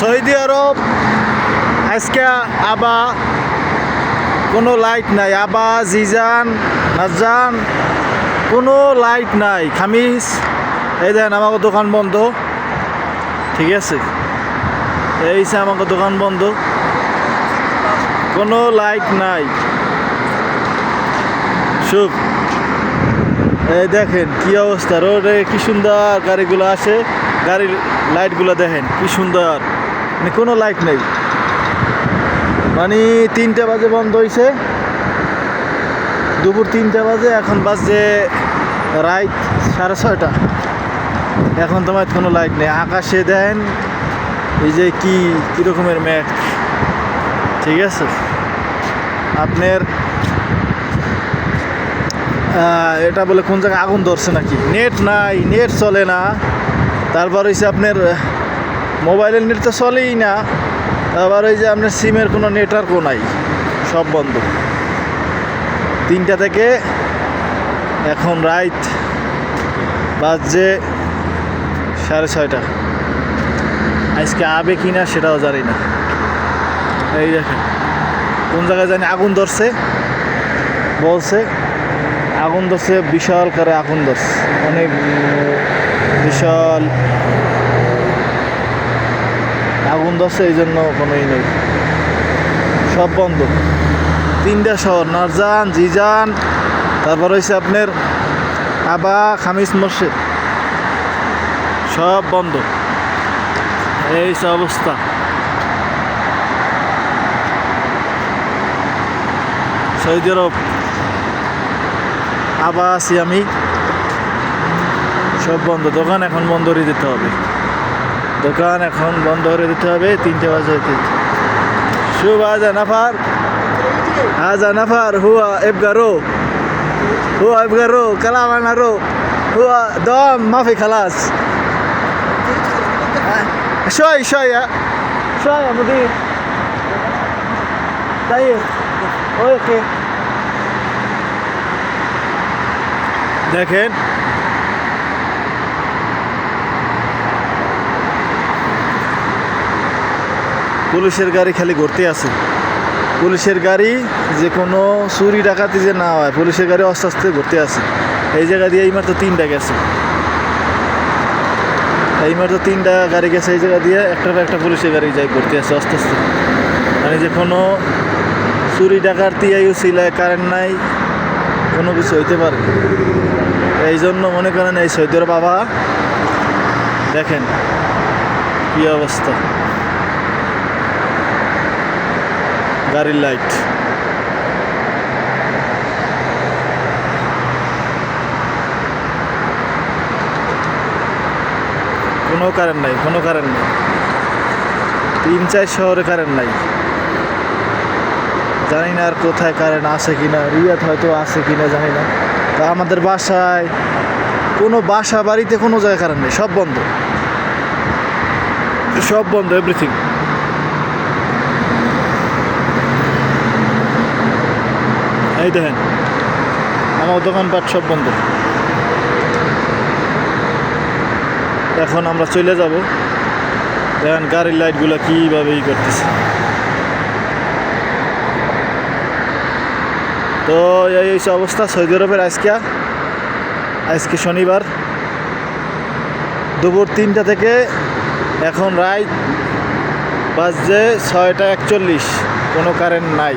Saudi আরব, আজকে আবা, কোনো লাইট নাই। আবা, জিজান নাজান কোনো লাইট নাই। খামিজ, এই দেন আমাকে দোকান বন্ধ। ঠিক আছে? এই সে আমাকে দোকান বন্ধ। কোনো লাইট নাই। সুখ এই দেখেন কি অবস্থা। রোডে কি সুন্দর গাড়িগুলো আসে। গাড়ির লাইটগুলো দেখেন, কি সুন্দর। মানে কোনো লাইট নেই। মানে তিনটে বাজে বন্ধ হয়েছে দুপুর তিনটে বাজে, এখন বাজে রাত সাড়ে ছয়টা। এখন তোমার কোনো লাইট নেই। আকাশে দেন এই যে কি কীরকমের ম্যাঘ ঠিক আছে? আপনার এটা বলে কোন জায়গায় আগুন ধরছে নাকি? নেট নাই, নেট চলে না। তারপর হয়েছে আপনার মোবাইলের নেট তো চলেই না। তারপর ওই যে আপনার সিমের কোনো নেটওয়ার্কও নাই, সব বন্ধ। তিনটা থেকে এখন রাইট বাজছে সাড়ে ছয়টা। আজকে আবে কি না সেটাও জানি না। এই দেখেন, কোন জায়গায় জানি আগুন ধরছে, বলছে আগুন ধরছে, বিশাল করে আগুন ধরছে। অনেক বিশাল আগুন ধরছে এই জন্য কোনো ই নেই। সব বন্ধ। তিনটা শহর, নারজান, জিজান, তারপর হয়েছে আপনার আবা, খামিস মসজিদ। সব বন্ধ। এই অবস্থা। Saudi Arab. আবার আছি আমি। সব বন্ধ। দোকান এখন বন্ধ করে দিতে হবে। দোকান এখন বন্ধ করে দিতে হবে তিনটে বাজে শুভ আজা নাফার আজা নাফার হুয়া এবগারো হুয়া এবগারো কালামানারো হুয়া দম মাফি খালাস شوي شوية شوية مدير طيب اوكي দেখেন পুলিশের গাড়ি খালি ঘুরতে আছে। পুলিশের গাড়ি যে কোনো চুরি ডাকাতি যে না হয়, পুলিশের গাড়ি আস্তে আস্তে ঘুরতে আছে। এই জায়গা দিয়ে এই মাত্র তিনটা গেছে। এই মাত্র তিনটা গাড়ি গেছে, এই জায়গা দিয়ে একটার পর একটা পুলিশের গাড়ি যাই ঘুরতে আছে আস্তে আস্তে। মানে যে কোনো চুরি ডাকাতি আইও ছিল কারেন্ট নাই, কোনো কিছু হইতে পারে। এই জন্য মনে করেন এই সৈদ্যর বাবা, দেখেন কি অবস্থা। গাড়ির লাইট কোনো কারেন্ট নাই, কোনো কারেন্ট নাই। তিন চার শহরে কারেন্ট নাই। জানি না আর কোথায় কারেন্ট আছে কিনা রিয়াত হয়তো আছে কিনা জানি না। তা আমাদের বাসায়, কোনো বাসা বাড়িতে কোনো জায়গায় কারেন্ট নেই, সব বন্ধ। সব বন্ধ এভরিথিং এই দেখেন, আমার দোকান দোকানপাট সব বন্ধ। এখন আমরা চলে যাব। দেখেন গাড়ির লাইটগুলো কীভাবে ই করতেছে। তো এই অবস্থা সৌদি আরবের আজকে। আজকে শনিবার। দুপুর তিনটা থেকে এখন রাত বাজছে ছয়টা একচল্লিশ। কোনো কারেন্ট নাই।